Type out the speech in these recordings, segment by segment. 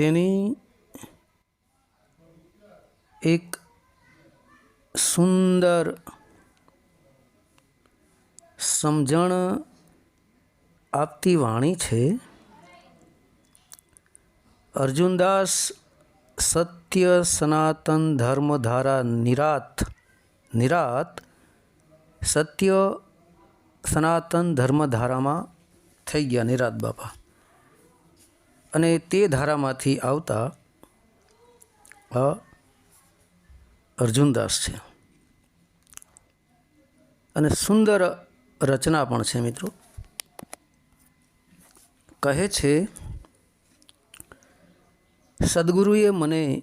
તેની એક સુંદર સમજણ આપતી વાણી છે. અર્જુનદાસ સત્ય સનાતન ધર્મધારા નિરાત નિરાત સત્ય સનાતન ધર્મધારામાં થઈ ગયા નિરાત બાપા. અને તે ધારામાંથી આવતા અર્જુનદાસ છે. અને સુંદર રચના પણ છે મિત્રો. કહે છે, સદગુરુએ મને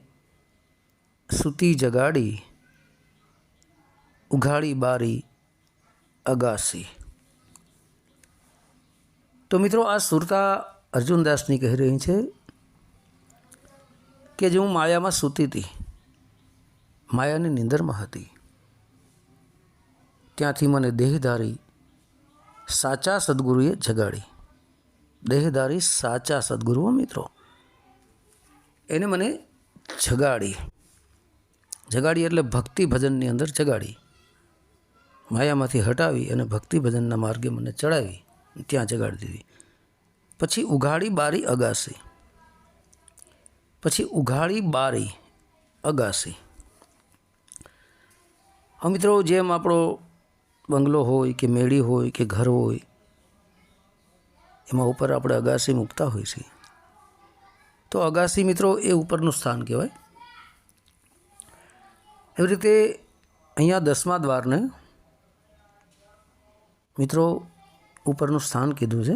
સૂતી જગાડી, ઉઘાડી બારી અગાસી. તો મિત્રો, આ સુરતા અર્જુનદાસની કહી રહી છે કે જે હું માયામાં સૂતી હતી, માયાની નિંદરમાં હતી, ત્યાંથી મને દેહધારી સાચા સદગુરુએ જગાડી. દેહધારી સાચા સદગુરુઓ મિત્રો, એને મને જગાડી. જગાડી એટલે ભક્તિ ભજનની અંદર જગાડી. માયામાંથી હટાવી અને ભક્તિ ભજનના માર્ગે મને ચડાવી, ત્યાં જગાડી દીધી. પછી ઉઘાડી બારી અગાસી. પછી ઉઘાડી બારી અગાસી. હવે મિત્રો જેમ આપણો બંગલો હોય કે મેળી હોય કે ઘર હોય, એમાં ઉપર આપણે અગાસી મૂકતા હોય છે તો અગાસી મિત્રો એ ઉપરનું સ્થાન કહેવાય. એવી રીતે અહીંયા દસમા દ્વારને મિત્રો ઉપરનું સ્થાન કીધું છે.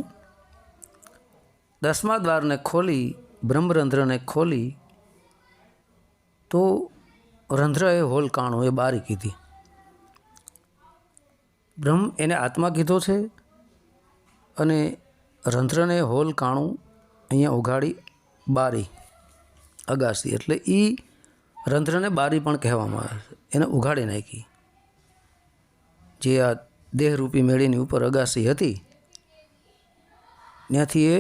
દસમા દ્વારને ખોલી, બ્રહ્મરંધ્રને ખોલી, તો રંધ્ર એ હોલ એ બારી કીધી. બ્રહ્મ એને આત્મા કીધો છે અને રંધ્રને હોલ કાણું અહીંયા ઉઘાડી બારી અગાસી. એટલે એ રંધ્રને બારી પણ કહેવામાં આવે છે. એને ઉઘાડી નાખી. જે આ દેહરૂપી મેળીની ઉપર અગાસી હતી, ત્યાંથી એ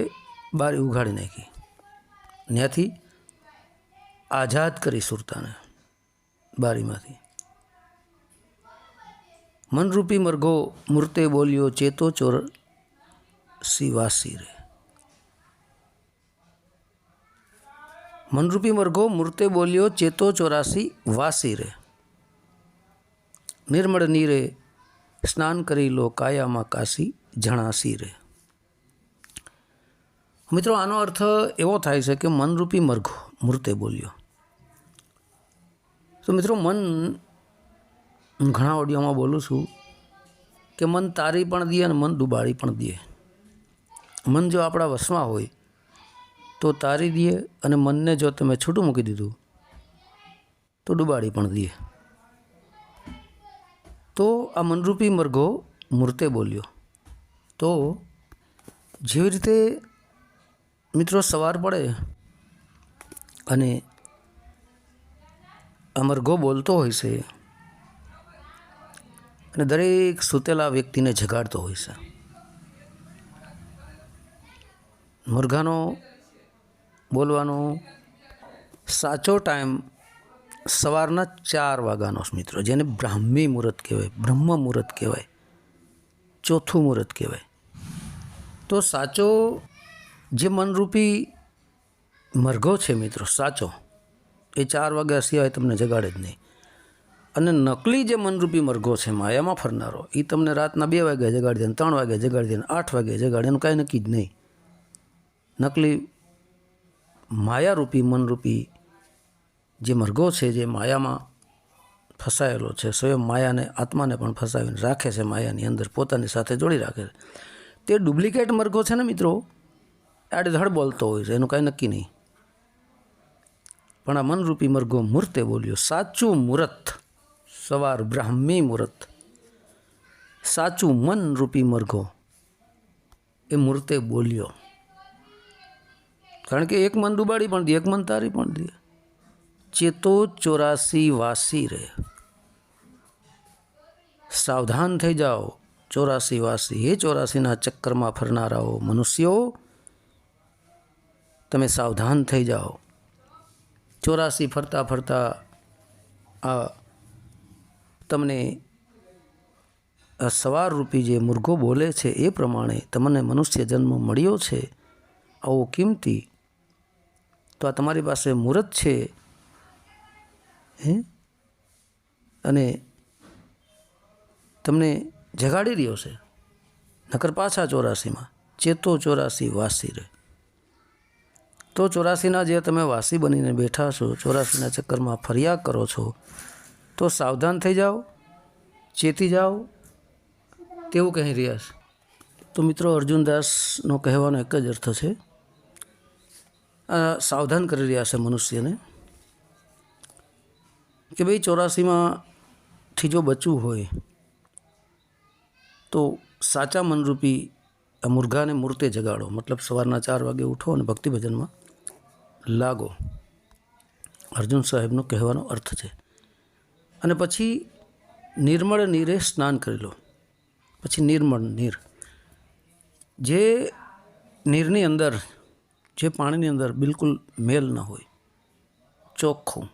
બારી ઉઘાડી નાખી ત્યાંથી આઝાદ કરી સુરતાને બારીમાંથી મનરૂપી મરઘો મૂર્તે બોલ્યો ચેતો ચોર સિવાસી રે મનરૂપી મરઘો મૂર્તે બોલ્યો ચેતો ચોરાસી વાસી રે નિર્મળ નીરે સ્નાન કરી લો કાયામાં કાશી જણાસી રે મિત્રો, આનો અર્થ એવો થાય છે કે મનરૂપી મરઘો, મૂર્તે બોલ્યો. તો મિત્રો, મન હું ઘણા ઓડિયોમાં બોલું છું કે મન તારી પણ દે અને મન ડૂબાડી પણ દે. મન જો આપણા વશમાં હોય તો તારી દે અને મનને જો તમે છૂટું મૂકી દીધું તો ડૂબાડી પણ દે. તો આ મનરૂપી મરઘો મૂર્તે બોલ્યો. તો જેવી રીતે મિત્રો સવાર પડે અને અમરઘો બોલતો હોય છે અને દરેક સૂતેલા વ્યક્તિને જગાડતો હોય છે. મુરઘાનો બોલવાનો સાચો ટાઈમ સવારના ચાર વાગ્યાનો મિત્રો, જેને બ્રાહ્મી મુહૂર્ત કહેવાય, બ્રહ્મ મુહૂર્ત કહેવાય, ચોથું મુહૂર્ત કહેવાય. તો સાચો જે મનરૂપી મરઘો છે મિત્રો, સાચો. એ ચાર વાગ્યા સિવાય તમને જગાડે જ નહીં. અને નકલી જે મનરૂપી મરઘો છે માયામાં ફરનારો એ તમને રાતના બે વાગ્યા જગાડી દે ત્રણ વાગ્યા જગાડી દે આઠ વાગ્યા જગાડે એનું કાંઈ નક્કી જ નહીં. નકલી માયારૂપી મનરૂપી જે મરઘો છે જે માયામાં ફસાયેલો છે, સ્વયં માયાને, આત્માને પણ ફસાવીને રાખે છે, માયાની અંદર પોતાની સાથે જોડી રાખે છે. તે ડુપ્લિકેટ મરઘો છે ને મિત્રો? આડેધડ બોલતો હોય છે, એનું કાંઈ નક્કી નહીં. પણ આ મનરૂપી મરઘો મૂર્તે બોલ્યો, સાચું મુહૂર્ત સવાર બ્રાહ્મી મુહૂર્ત સાચું મનરૂપી મરઘો એ મૂર્તે બોલ્યો. કારણ કે એક મન ડૂબાડી પણ દે, એક મન તારી પણ દે. ચેતો ચોરાસી વાસી રે. સાવધાન થઈ જાઓ, ચોરાસી વાસી. એ ચોરાસીના ચક્કરમાં ફરનારાઓ, મનુષ્યો તમે સાવધાન થઈ જાઓ. ચોરાસી ફરતા ફરતા આ તમને આ સવારરૂપી જે મુર્ગો બોલે છે એ પ્રમાણે તમને મનુષ્ય જન્મ મળ્યો છે. આવો કિંમતી. તો આ તમારી પાસે મુહૂર્ત છે. હે? અને તમને જગાડી રહ્યો છે. નકર પાછા ચોરાસીમાં. ચેતો ચોરાસી વાસી રહે. તો ચોરાસીના જે તમે વાસી બનીને બેઠા છો, ચોરાસીના ચક્કરમાં ફરિયાદ કરો છો, તો સાવધાન થઈ જાઓ, ચેતી જાઓ. તેવું કહી રહ્યા છે. તો મિત્રો અર્જુનદાસનો કહેવાનો એક જ અર્થ છે આ સાવધાન કરી રહ્યા છે મનુષ્યને કે ભાઈ ચોરાસીમાંથી જો બચવું હોય, તો સાચા મનરૂપી આ મુર્ગાને મૂર્તે જગાડો. મતલબ સવારના ચાર વાગે ઉઠો અને ભક્તિ ભજનમાં લાગો. અર્જુન સાહેબનો કહેવાનો અર્થ છે. અને પછી નિર્મળ નીરે સ્નાન કરી લો. પછી નિર્મળ નીર. જે નીરની અંદર, જે પાણીની અંદર બિલકુલ મેલ ન હોય, ચોખ્ખું,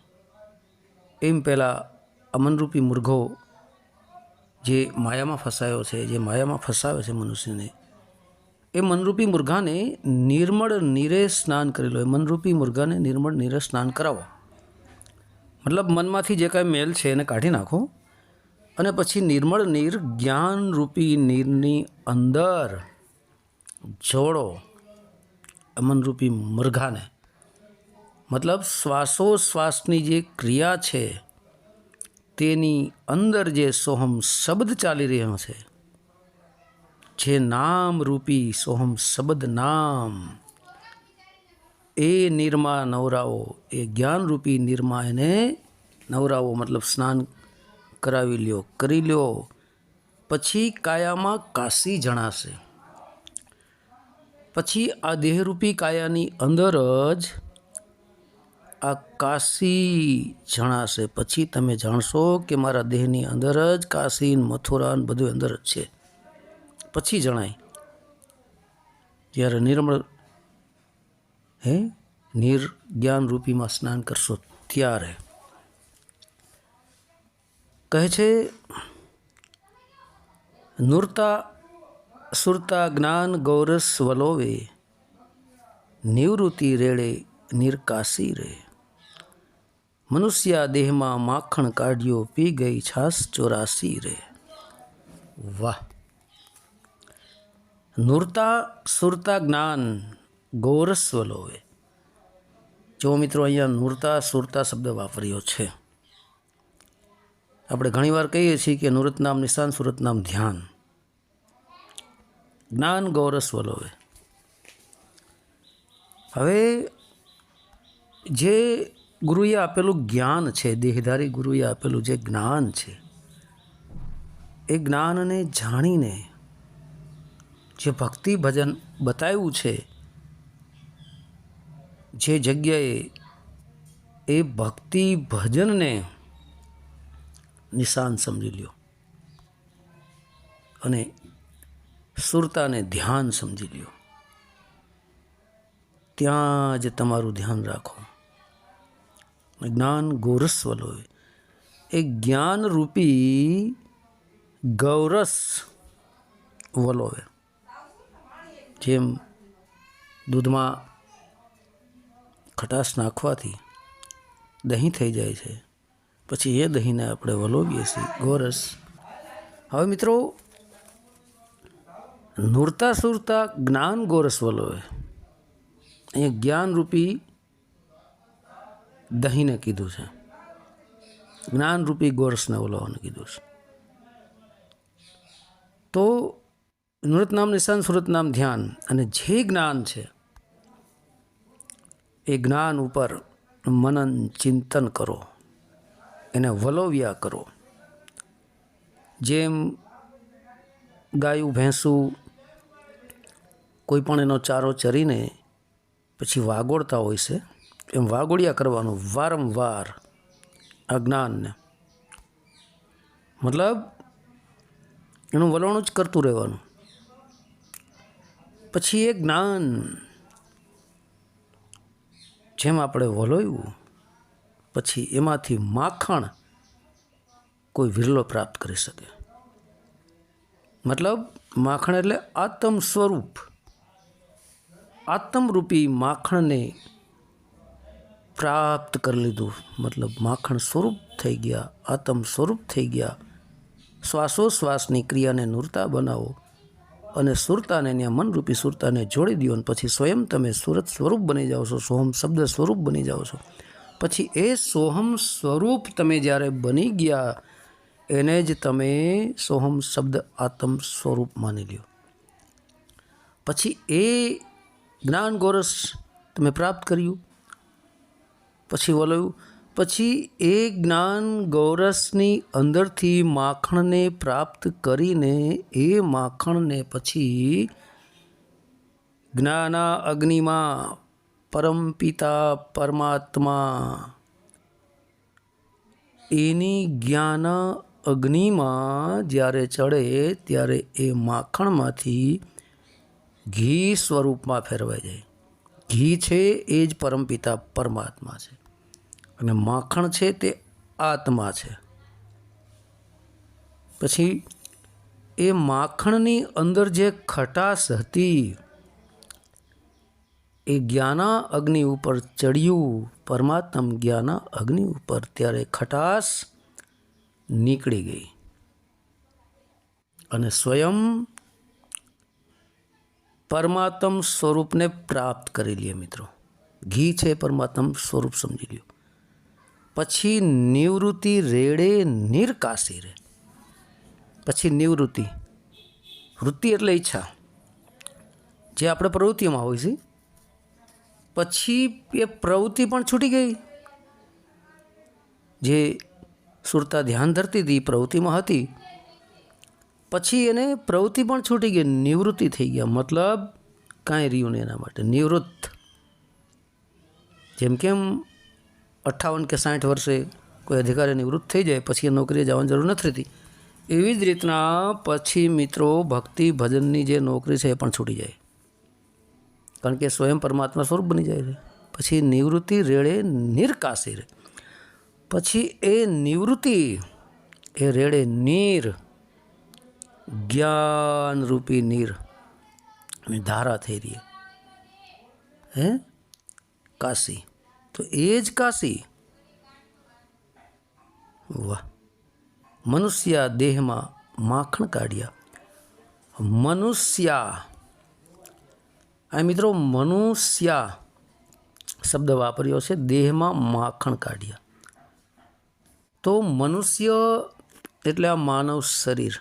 એમ પહેલાં અમનરૂપી મુર્ગો જે માયામાં ફસાયો છે, જે માયામાં ફસાવે છે મનુષ્યને એ મનરૂપી મુરઘાને નિર્મળ નીરે સ્નાન કરી લો એ મનરૂપી મુરઘાને નિર્મળ નીરે સ્નાન કરાવો. મતલબ મનમાંથી જે કાંઈ મેલ છે એને કાઢી નાખો અને પછી નિર્મળ નીર જ્ઞાનરૂપી નીરની અંદર જોડો અમનરૂપી મુર્ગાને. મતલબ શ્વાસોશ્વાસની જે ક્રિયા છે તેની અંદર જે સોહમ શબ્દ ચાલી રહ્યો છે જે નામ રૂપી સોહમ શબ્દ નામ. એ નિર્મા નવરાઓ, એ જ્ઞાનરૂપી નિર્મા એને નવરાઓ મતલબ સ્નાન કરાવી લ્યો, કરી લ્યો. પછી કાયામાં કાશી જણાશે. પછી આ દેહરૂપી કાયાની અંદર જ આ કાશી જણાશે. પછી તમે જાણશો કે મારા દેહની અંદર જ કાશી મથુરાન મથુરા બધું અંદર જ છે. પછી જણાય. જ્યારે નિર્મળ, હે? નિર જ્ઞાન રૂપીમાં સ્નાન કરશો ત્યારે. કહે છે, નુરતા, સુરતા, જ્ઞાન, ગૌરસ, વલોવે, નિવૃત્તિ રેડે, નિર્કાશી રે. મનુષ્યા દેહમાં માખણ કાઢ્યો, પી ગઈ છાસ ચોરાસી રે. વાહ. નુરતા સુરતા જ્ઞાન ગૌરસ લોવે જો મિત્રો અહીંયા નુરતા સુરતા શબ્દ વાપર્યો છે. આપણે ઘણીવાર કહીએ છીએ કે નુરત નામ નિશાન, સુરત નામ ધ્યાન. જ્ઞાન ગૌરસ્વ લોવે હવે જે ગુરુએ આપેલું જ્ઞાન છે, દેહધારી ગુરુએ આપેલું જે જ્ઞાન છે, એ જ્ઞાનને જાણીને જે ભક્તિ ભજન બતાવ્યું છે, જે જગ્યાએ એ ભક્તિ ભજનને નિશાન સમજી લ્યો અને સુરતાને ધ્યાન સમજી લ્યો. ત્યાં જ તમારું ધ્યાન રાખો. જ્ઞાન ગોરસ વલોય એ જ્ઞાનરૂપી ગૌરસ વલોવે જેમ દૂધમાં ખટાશ નાખવાથી દહીં થઈ જાય છે, પછી એ દહીંને આપણે વલોવીએ છીએ. ગોરસ. હવે મિત્રો, નુરતા સુરતા જ્ઞાન ગોરસ વલોવે. અહીંયા જ્ઞાનરૂપી દહીંને કીધું છે. જ્ઞાનરૂપી ગોરસને વલોવાનું કીધું છે. તો નૃત નામ નિશાન સુરત ધ્યાન. અને જે જ્ઞાન છે, એ જ્ઞાન ઉપર મનન, ચિંતન કરો. એને વલોવ્યા કરો. જેમ ગાયું, ભેંસું કોઈ પણ એનો ચારો ચરીને પછી વાગોળતા હોય છે, એમ વાગોળ્યા કરવાનું વારંવાર આ જ્ઞાનને. મતલબ, એનું વલણું જ કરતું રહેવાનું. પછી એ જ્ઞાન જેમ આપણે વલોયું, પછી એમાંથી માખણ કોઈ વિરલો પ્રાપ્ત કરી શકે. મતલબ માખણ એટલે આત્મ સ્વરૂપ. આત્મરૂપી માખણને પ્રાપ્ત કરી લીધું. મતલબ માખણ સ્વરૂપ થઈ ગયા, આત્મ સ્વરૂપ થઈ ગયા. શ્વાસોશ્વાસની ક્રિયાને નૂરતા બનાવો. અને સુરતાને ત્યાં મનરૂપી સુરતાને જોડી દો અને પછી સ્વયં તમે સુરત સ્વરૂપ બની જાઓ છો, સોહમ શબ્દ સ્વરૂપ બની જાઓ છો. પછી એ સોહમ સ્વરૂપ તમે જ્યારે બની ગયા, એને જ તમે સોહમ શબ્દ આત્મ સ્વરૂપ માની લ્યો. પછી એ જ્ઞાન ગોરસ તમે પ્રાપ્ત કર્યું. પછી વલોયું પછી એ જ્ઞાન ગૌરસની અંદરથી માખણને પ્રાપ્ત કરીને એ માખણને પછી જ્ઞાના અગ્નિમાં પરમપિતા પરમાત્મા એની જ્ઞાન અગ્નિમાં જ્યારે ચડે ત્યારે એ માખણમાંથી ઘી સ્વરૂપમાં ફેરવાઈ જાય. ઘી છે એ જ પરમપિતા પરમાત્મા છે. અને માખણ છે તે આત્મા છે. પછી, એ માખણની અંદર જે ખટાશ હતી, એ જ્ઞાના અગ્નિ ઉપર ચડ્યું, પરમાત્મ જ્ઞાના અગ્નિ ઉપર, ત્યારે ખટાશ નીકળી ગઈ. અને સ્વયં પરમાત્મ સ્વરૂપને પ્રાપ્ત કરી લે મિત્રો. ઘી છે પરમાત્મ સ્વરૂપ સમજી લ્યો. પછી નિવૃત્તિ રેડે નિરકાશી રે. પછી નિવૃત્તિ. વૃત્તિ એટલે ઈચ્છા. જે આપણે પ્રવૃત્તિમાં હોય છે. પછી એ પ્રવૃત્તિ પણ છૂટી ગઈ. જે સુરતા ધ્યાન ધરતી હતી પ્રવૃત્તિમાં હતી. પછી એને પ્રવૃત્તિ પણ છૂટી ગઈ, નિવૃત્તિ થઈ ગયા. મતલબ કાંઈ રહ્યું નહીં એના માટે. નિવૃત્ત. જેમ કેમ અઠ્ઠાવન કે સાઠ વર્ષે કોઈ અધિકારી નિવૃત્ત થઈ જાય, પછી એ નોકરીએ જવાની જરૂર નથી રહેતી. એવી જ રીતના પછી મિત્રો ભક્તિ ભજનની જે નોકરી છે એ પણ છૂટી જાય. કારણ કે સ્વયં પરમાત્મા સ્વરૂપ બની જાય છે. પછી નિવૃત્તિ રેડે નિર્કાશી રહે. પછી એ નિવૃત્તિ, એ રેડે નીર, જ્ઞાનરૂપી નીર ધારા થઈ રહી હે? કાશી. તો એ જ કાશી? વાહ. મનુષ્ય દેહમાં માખણ કાઢ્યા. મનુષ્યા. આ મિત્રો મનુષ્યા શબ્દ વાપર્યો છે, દેહમાં માખણ કાઢ્યા. તો મનુષ્ય એટલે આ માનવ શરીર.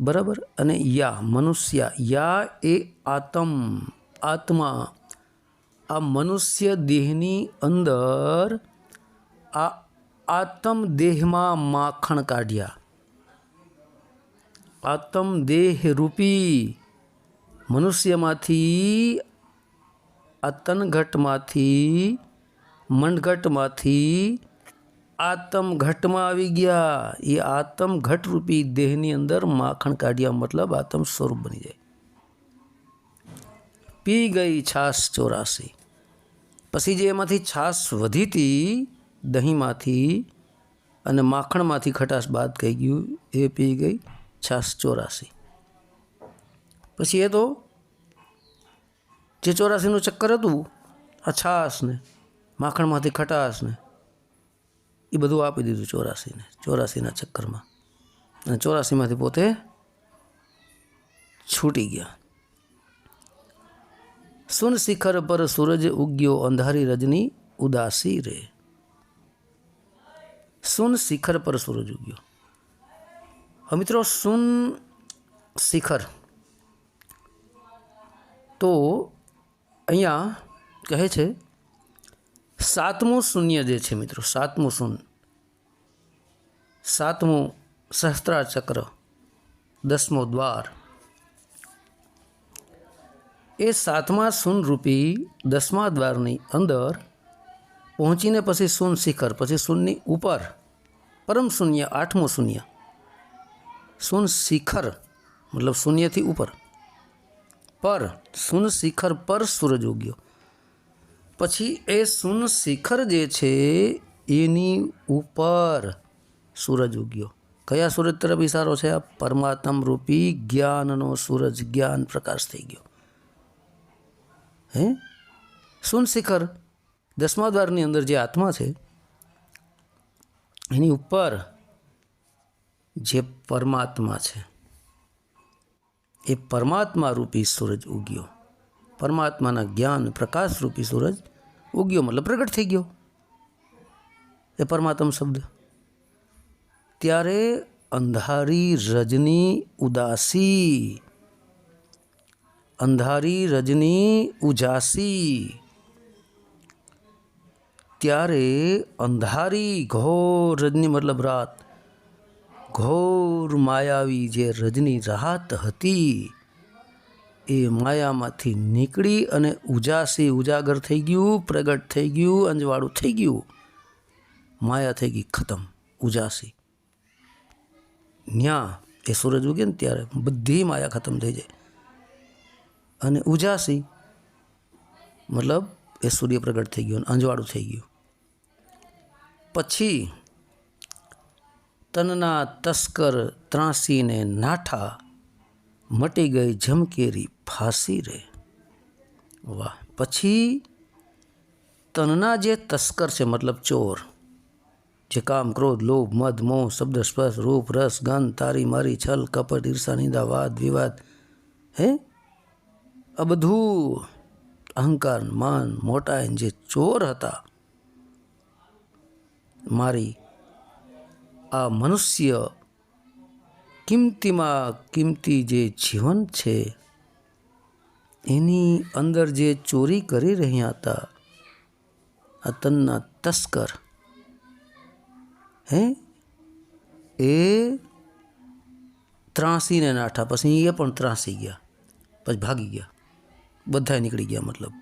બરાબર? અને યા, મનુષ્ય. યા એ આત્મ, આત્મા. આ મનુષ્ય દેહની અંદર આ આત્મ દેહમાં માખણ કાઢ્યા આત્મ દેહ રૂપી મનુષ્યમાંથી આ તનઘટમાંથી મંડઘટમાંથી આત્મ ઘટમાં આવી ગયા એ આત્મ ઘટ રૂપી દેહની અંદર માખણ કાઢ્યા મતલબ આત્મ સ્વરૂપ બની જાય પી ગઈ છાશ ચોરાસી પછી જે એમાંથી છાશ વધી હતી દહીંમાંથી અને માખણમાંથી ખટાશ બાદ કહી ગયું, એ પી ગઈ છાશ ચોરાસી. પછી એ તો જે ચોરાસીનું ચક્કર હતું, આ છાશને માખણમાંથી ખટાશને, એ બધું આપી દીધું ચોરાસીને, ચોરાસીના ચક્કરમાં. અને ચોરાસીમાંથી પોતે છૂટી ગયા. સુન શિખર પર સૂરજ ઉગ્યો, અંધારી રજની ઉદાસી રે. સુન શિખર પર સૂરજ ઉગ્યો. મિત્રો, સુન શિખર તો અહીંયા કહે છે, સાતમું શૂન્ય જે છે મિત્રો, સાતમું શૂન્ય સાતમું સહસ્ત્રાર ચક્ર દસમો દ્વાર એ સાતમા શૂન રૂપી દસમા દ્વારની અંદર પહોંચીને પછી શૂન શિખર, પછી શૂનની ઉપર, પરમ શૂન્ય, આઠમું શૂન્ય. શૂન શિખર, મતલબ શૂન્યથી ઉપર. પર શૂન શિખર પર સૂરજ ઉગ્યો. પછી એ શૂન શિખર જે છે, એની ઉપર સૂરજ ઉગ્યો. કયા સૂરજ તરફ ઇશારો છે? આ પરમાત્મ રૂપી જ્ઞાનનો સૂરજ, જ્ઞાન પ્રકાશ થઈ ગયો. હે? શૂન શિખર, દસમા દ્વારની અંદર જે આત્મા છે, એની ઉપર જે પરમાત્મા છે, એ પરમાત્મા રૂપી સૂરજ ઉગ્યો. પરમાત્માના જ્ઞાન પ્રકાશ રૂપી સૂરજ ઉગ્યો, મતલબ પ્રગટ થઈ ગયો. એ પરમાત્મ શબ્દ. ત્યારે અંધારી રજની ઉદાસી અંધારી રજની ઉજાસી. ત્યારે અંધારી ઘોર રજની મતલબ રાત. ઘોર માયાવી જે રજની રાત હતી, એ માયામાંથી નીકળી અને ઉજાસી ઉજાગર થઈ ગયું, પ્રગટ થઈ ગયું, અંજવાળું થઈ ગયું. માયા થઈ ગઈ ખતમ, ઉજાસી. ન્યા એ સૂરજ ઉગે ને ત્યારે બધી માયા ખતમ થઈ જાય. અને ઉજાસી. મતલબ એ સૂર્ય પ્રગટ થઈ ગયો અંજવાળું થઈ ગયું. પછી તનના તસ્કર ત્રાસીને નાઠા મટી ગઈ ઝમકેરી ફાંસી રે. વાહ. પછી તનના જે તસ્કર છે, મતલબ ચોર, જે કામ, ક્રોધ, લોભ, મદ, મોહ, શબ્દ, સ્પર્શ, રૂપ, રસ, ગંધ, તારી મારી, છલ, કપટ, ઈર્ષા, નિંદા, વાદ, વિવાદ, હે? આ બધું અહંકાર, માન, મોટા જે ચોર હતા, મારી આ મનુષ્ય કિંમતીમાં કિંમતી જે જીવન છે, એની અંદર જે ચોરી કરી રહ્યા હતા, આ તનના તસ્કર, હે? એ ત્રાસીને નાઠા, પછી એ પણ ત્રાસી ગયા, પછી ભાગી ગયા. બધાય નીકળી ગયા મતલબ.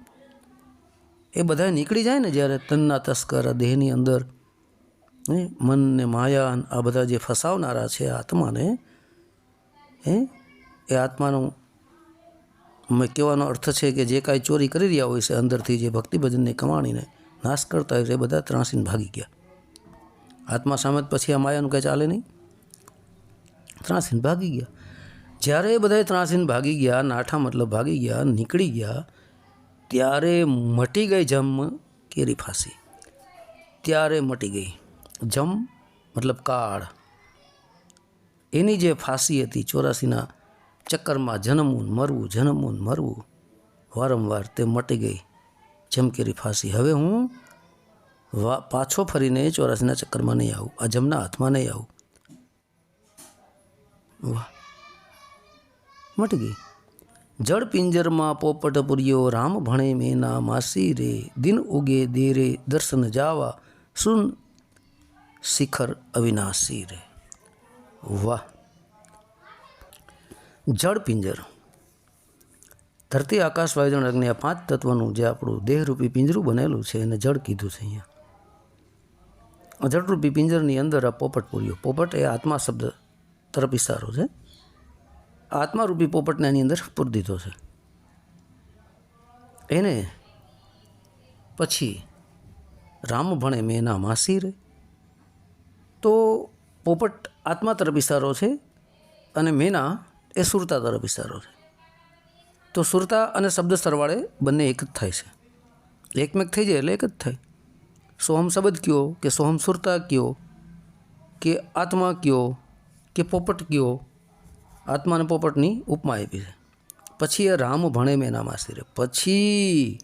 એ બધા નીકળી જાય ને જ્યારે તનના તસ્કર દેહની અંદર મન ને માયા આ બધા જે ફસાવનારા છે આત્માને, હે, એ આત્માનો મેં કહેવાનો અર્થ છે કે જે કાંઈ ચોરી કરી રહ્યા હોય છે અંદરથી જે ભક્તિભજનને કમાણીને નાશ કરતા હોય છે, એ બધા ત્રાસીને ભાગી ગયા. આત્મા સામે પછી આ માયાનું કંઈ ચાલે નહીં. ત્રાસીને ભાગી ગયા. જ્યારે એ બધા ત્રાસીને ભાગી ગયા, નાઠા મતલબ ભાગી ગયા, નીકળી ગયા, ત્યારે મટી ગઈ જમ કેરી ફાંસી. ત્યારે મટી ગઈ જમ મતલબ કાળ. એની જે ફાંસી હતી ચોરાસીના ચક્કરમાં જન્મવું મરવું જન્મવું મરવું, વારંવાર તે મટી ગઈ જમકેરી ફાંસી. હવે હું વા, પાછો ફરીને ચોરાસીના ચક્કરમાં નહીં આવું, આ જમના હાથમાં નહીં આવું. વાહ. મટી ગઈ જળ પિંજરમાં પોપટ પુર્યો રામ ભણે મેના માસી રે, દિન ઉગે દેરે દર્શન જાવા, સુન શિખર અવિનાશી રે. વાહ! જળ પિંજર. ધરતી આકાશ વાયુજન અગ્નિ આ પાંચ તત્વનું જે આપણું દેહરૂપી પિંજરું બનેલું છે, એને જળ કીધું છે અહીંયા. જળરૂપી પિંજરની અંદર આ પોપટ પૂર્યો પોપટ એ આત્મા શબ્દ તરફ ઇશારો છે. આત્મારૂપી પોપટને એની અંદર પૂરી દીધો છે. એને પછી રામ ભણે મેના માસી રે. તો પોપટ આત્મા તરફ ઇશારો છે અને મેના એ સુરતા તરફ ઇશારો છે. તો સુરતા અને શબ્દ સરવાળે બંને એક જ થાય છે. એકમેક થઈ જાય એટલે એક જ થાય. સોહમ શબ્દ કયો કે સોહમ સુરતા કયો કે આત્મા કયો કે પોપટ કયો આત્મા અને પોપટની ઉપમા આપી છે. પછી એ રામ ભણે મેના માસી રે પછી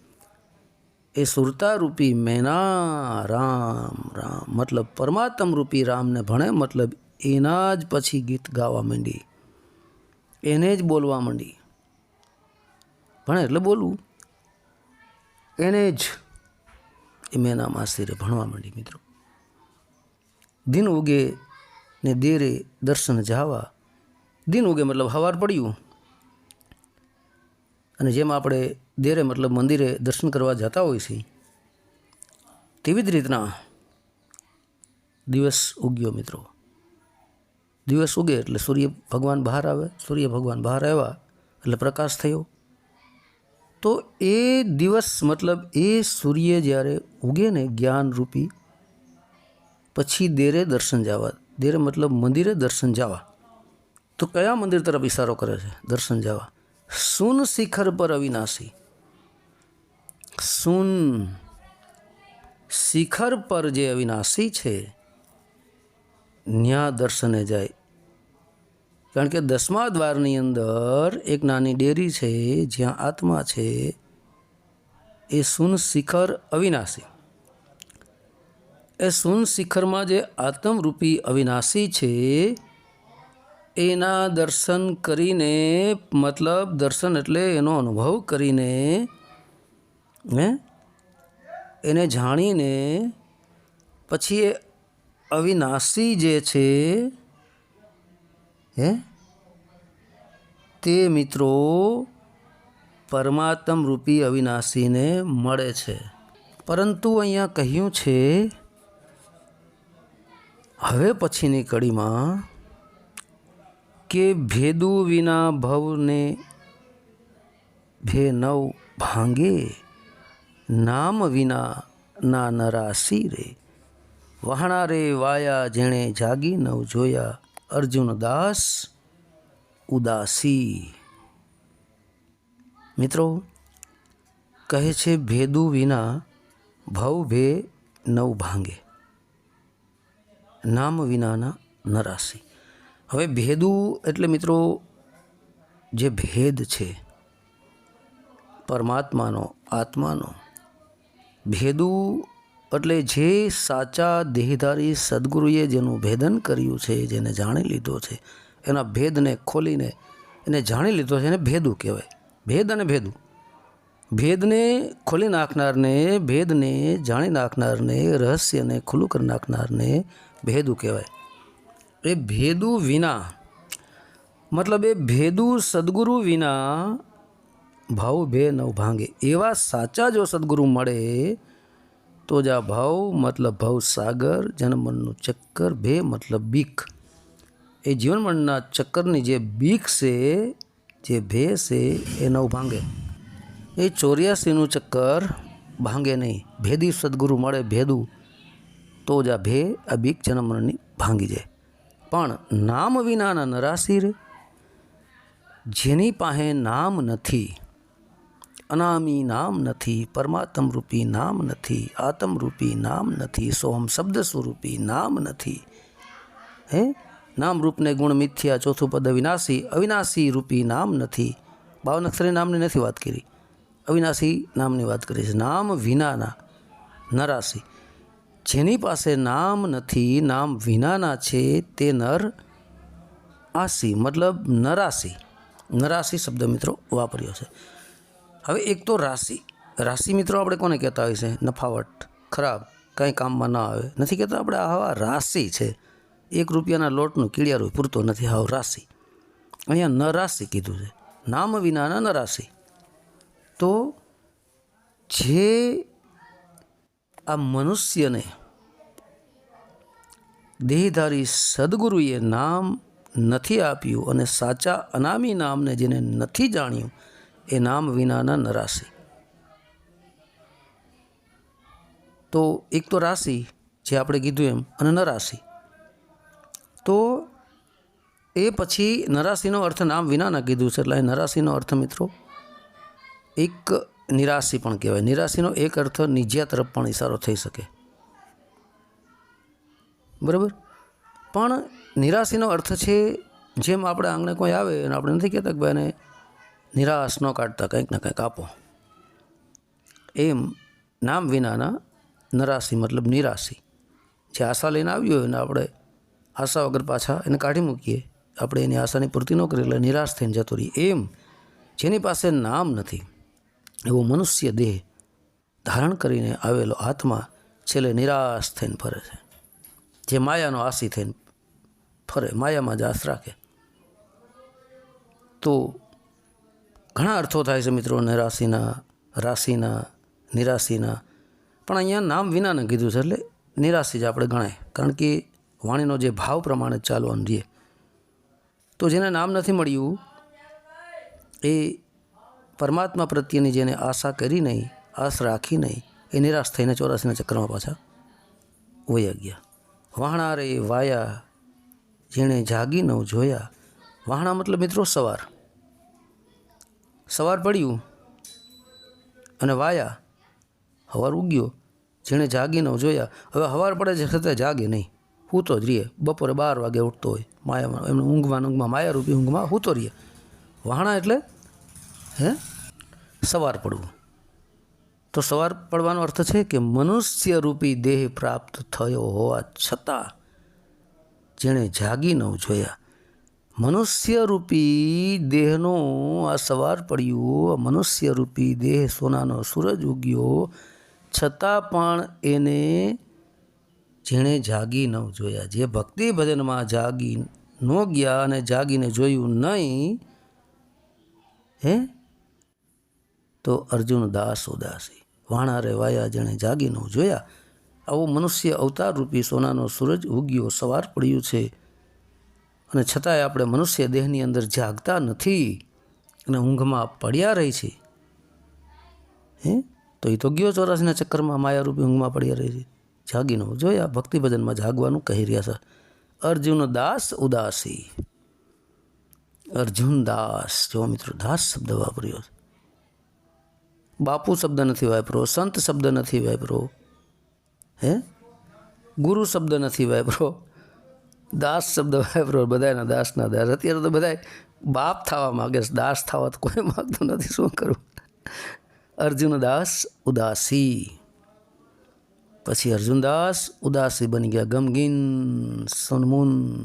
એ સુરતા રૂપી મેના રામ રામ. મતલબ પરમાત્મ રૂપી રામને ભણે, મતલબ એના જ પછી ગીત ગાવા માંડી. એને જ બોલવા માંડી. ભણે એટલે બોલવું. એને જ એ મેના માસીરે ભણવા માંડી મિત્રો. દિન ઉગે ને દેરે દર્શન જાવા દિન ઉગે મતલબ હવાર પડ્યું. અને જેમ આપણે દેરે મતલબ મંદિરે દર્શન કરવા જતા હોય છીએ, તેવી જ રીતના દિવસ ઉગ્યો મિત્રો. દિવસ ઉગે એટલે સૂર્ય ભગવાન બહાર આવે, સૂર્ય ભગવાન બહાર આવ્યા એટલે પ્રકાશ થયો. તો એ દિવસ મતલબ એ સૂર્ય જ્યારે ઉગે ને જ્ઞાનરૂપી પછી દેરે દર્શન જવા, દેરે મતલબ મંદિરે દર્શન જવા. તો કયા મંદિર તરફ ઇશારો કરે છે? દર્શન જવા. સુન શિખર પર અવિનાશી. સુન શિખર પર જે અવિનાશી છે, ન્યા દર્શને જાય. કારણ કે દસમા દ્વારની અંદર એક નાની ડેરી છે, જ્યાં આત્મા છે, એ સુન શિખર અવિનાશી. એ સુન શિખરમાં જે આત્મરૂપી અવિનાશી છે એના દર્શન કરીને, મતલબ દર્શન એટલે એનો અનુભવ કરીને, હે? એને જાણીને પછી એ અવિનાશી જે છે, હે? તે મિત્રો પરમાત્મ રૂપી અવિનાશીને મળે છે. પરંતુ અહીંયા કહ્યું છે, હવે પછીની કડીમાં કે ભેદુ વિના ભવને ભે નવ ભાંગે, નામ વિના ના નરાસી રે. વહાણા રે વાયા જેણે જાગી નવ જોયા, અર્જુન દાસ ઉદાસી. મિત્રો, કહે છે ભેદુ વિના ભવ ભે નવ ભાંગે, નામ વિનાના નરાસી હવે ભેદુ એટલે મિત્રો, જે ભેદ છે, પરમાત્માનો, આત્માનો, ભેદુ એટલે જે સાચા દેહધારી સદગુરુએ જેનું ભેદન કર્યું છે, જેને જાણી લીધો છે, એના ભેદને ખોલીને એને જાણી લીધો છે, એને ભેદું કહેવાય. ભેદ અને ભેદું. ભેદને ખોલી નાખનારને, ભેદને જાણી નાખનારને, રહસ્યને ખુલ્લું કરી નાખનારને ભેદું કહેવાય. એ ભેદુ વિના, મતલબ એ ભેદુ સદગુરુ વિના ભાવ ભે નવ ભાંગે. એવા સાચા જો સદગુરુ મળે, તો જ આ ભાવ, મતલબ ભાવ સાગર, જનમનનું ચક્કર, ભે મતલબ બીક એ જીવનમનના ચક્કરની જે બીક છે, જે ભે છે, એ નવ ભાંગે. એ ચોર્યાસીનું ચક્કર ભાંગે નહીં. ભેદી સદગુરુ મળે ભેદું, તો જ આ ભે, આ બીક જનમનની ભાંગી જાય. પણ નામ વિનાના નરાશી રે જેની પાસે નામ નથી, અનામી નામ નથી પરમાત્મ રૂપી નામ નથી, આત્મરૂપી નામ નથી, સોહમ શબ્દ સ્વરૂપી નામ નથી. હે? નામ રૂપને ગુણ મિથ્યા ચોથું પદ અવિનાશી અવિનાશી રૂપી નામ નથી. બાવન અક્ષરી નામની નથી વાત કરી. અવિનાશી નામની વાત કરી છે. નામ વિનાના નરાશી. જેની પાસે નામ નથી, નામ વિનાના છે, તે નર આસી, મતલબ નરાશી નરાશી શબ્દ મિત્રો વાપર્યો છે. હવે એક તો રાશિ રાશિ મિત્રો આપણે કોને કહેતા હોય છે? નફાવટ, ખરાબ, કંઈ કામમાં ના આવે. નથી કહેતા આપણે આવા રાશિ છે. એક રૂપિયાના લોટનું કીડિયારું પૂરતો નથી, હાવ રાશિ. અહીંયા નરાશિ કીધું છે. નામ વિનાના નરાશિ. તો જે આ મનુષ્યને દેહધારી સદગુરુએ નામ નથી આપ્યું અને સાચા અનામી નામને જેને નથી જાણ્યું, એ નામ વિનાના નરાશી તો એક તો રાશિ, જે આપણે કીધું એમ, અને નરાશી તો એ પછી નરાશીનો અર્થ નામ વિનાના કીધું છે, એટલે નરાશિનો અર્થ મિત્રો, એક નિરાશી પણ કહેવાય. નિરાશીનો એક અર્થ નિજ્યા તરફ પણ ઇશારો થઈ શકે. બરાબર? પણ નિરાશીનો અર્થ છે, જેમ આપણે આંગણે કોઈ આવે અને આપણે નથી કહેતા કે ભાઈ એને નિરાશ ન કાઢતા, કંઈક ને કંઈક આપો. એમ નામ વિનાના નરાશી મતલબ નિરાશી. જે આશા લઈને આવ્યો હોય એને આપણે આશા વગર પાછા એને કાઢી મૂકીએ, આપણે એની આશાની પૂર્તિ ન કરી એટલે નિરાશ થઈને જતો રહીએ. એમ જેની પાસે નામ નથી એવો મનુષ્ય દેહ ધારણ કરીને આવેલો આત્મા છેલ્લે નિરાશ થઈને ફરે છે. જે માયાનો આશી થઈને ફરે, માયામાં જ આશ રાખે. તો ઘણા અર્થો થાય છે મિત્રો, નિરાશીના, રાશિના, નિરાશીના. પણ અહીંયા નામ વિનાને કીધું છે એટલે નિરાશી જ આપણે ગણાય. કારણ કે વાણીનો જે ભાવ પ્રમાણે ચાલવાનું રહીએ તો જેને નામ નથી મળ્યું, એ પરમાત્મા પ્રત્યેની જેને આશા કરી નહીં, આશ રાખી નહીં, એ નિરાશ થઈને ચોરાસીના ચક્રમાં પાછા વયા ગયા. વાહણા રે વાયા, જેણે જાગી ન જોયા. વાહણા મતલબ મિત્રો સવાર. સવાર પડ્યું અને વાયા. હવાર ઉગ્યો, જેણે જાગી ન જોયા. હવે હવાર પડે છે છતાં જાગે નહીં. હૂતો જ રહીએ. બપોરે બાર વાગે ઉઠતો હોય. માયામાં, એમને ઊંઘમાં ઊંઘમાં, માયારૂપી ઊંઘમાં હૂતો રહીએ. વાહણા એટલે હે? સવાર પડવું. તો સવાર પડવાનો અર્થ છે કે મનુષ્ય રૂપી દેહ પ્રાપ્ત થયો હોવા છતાં જેણે જાગી ન જોયા. મનુષ્ય રૂપી દેહનો આ સવાર પડ્યું, આ મનુષ્ય રૂપી દેહ સોનાનો સૂરજ ઉગ્યો છતાં પણ એને જેણે જાગી ન જોયા. જે ભક્તિ ભજનમાં જાગી ન ગયા અને જાગીને જોયું નહીં, હે? તો અર્જુન દાસ ઉદાસી. વાણા રેવાયા જેણે જાગી ન જોયા. આવો મનુષ્ય અવતાર રૂપી સોનાનો સૂરજ ઉગ્યો, સવાર પડ્યું છે. અને છતાંય આપણે મનુષ્ય દેહની અંદર જાગતા નથી અને ઊંઘમાં પડ્યા રહી છે. હે? તો એ તો ગયો ચોરાસીના ચક્કરમાં માયારૂપી ઊંઘમાં પડ્યા રહી છે. જાગીનો જોયા ભક્તિ ભજનમાં જાગવાનું કહી રહ્યા છે. અર્જુન દાસ ઉદાસી. અર્જુન દાસ. જો મિત્રો, દાસ શબ્દ વાપર્યો છે. બાપુ શબ્દ નથી વાપરો, સંત શબ્દ નથી વાપરો, હે? ગુરુ શબ્દ નથી વાપરો, દાસ શબ્દ વાપરો, બધાના દાસના દાસ. અત્યારે તો બધા બાપ થવા માગે છે, દાસ થવા તો કોઈ માગતું નથી, શું કરવું અર્જુન દાસ ઉદાસી. પછી અર્જુનદાસ ઉદાસી બની ગયા, ગમગીન, સનમુન,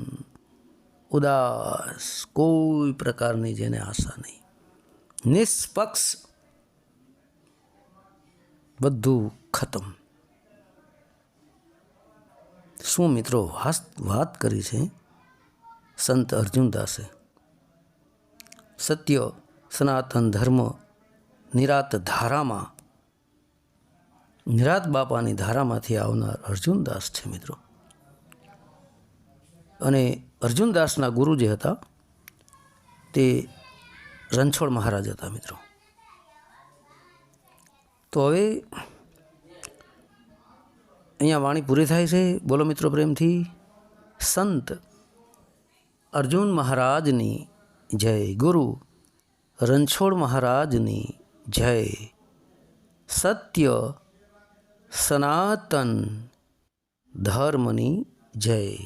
ઉદાસ. કોઈ પ્રકારની જેને આશા નહીં. નિષ્પક્ષ બધું ખતમ. શું મિત્રો વાત કરી છે? સંત અર્જુનદાસે. સત્ય, સનાતન ધર્મ નિરાત ધારામાં, નિરાત બાપાની ધારામાંથી આવનાર અર્જુનદાસ છે મિત્રો. અને અર્જુનદાસના ગુરુ જે હતા, તે રણછોડ મહારાજ હતા મિત્રો. તો હવે અહીંયા વાણી પૂરી થાય છે. બોલો મિત્રો પ્રેમથી. સંત અર્જુન મહારાજની જય. ગુરુ રણછોડ મહારાજની જય. સત્ય સનાતન ધર્મની જય.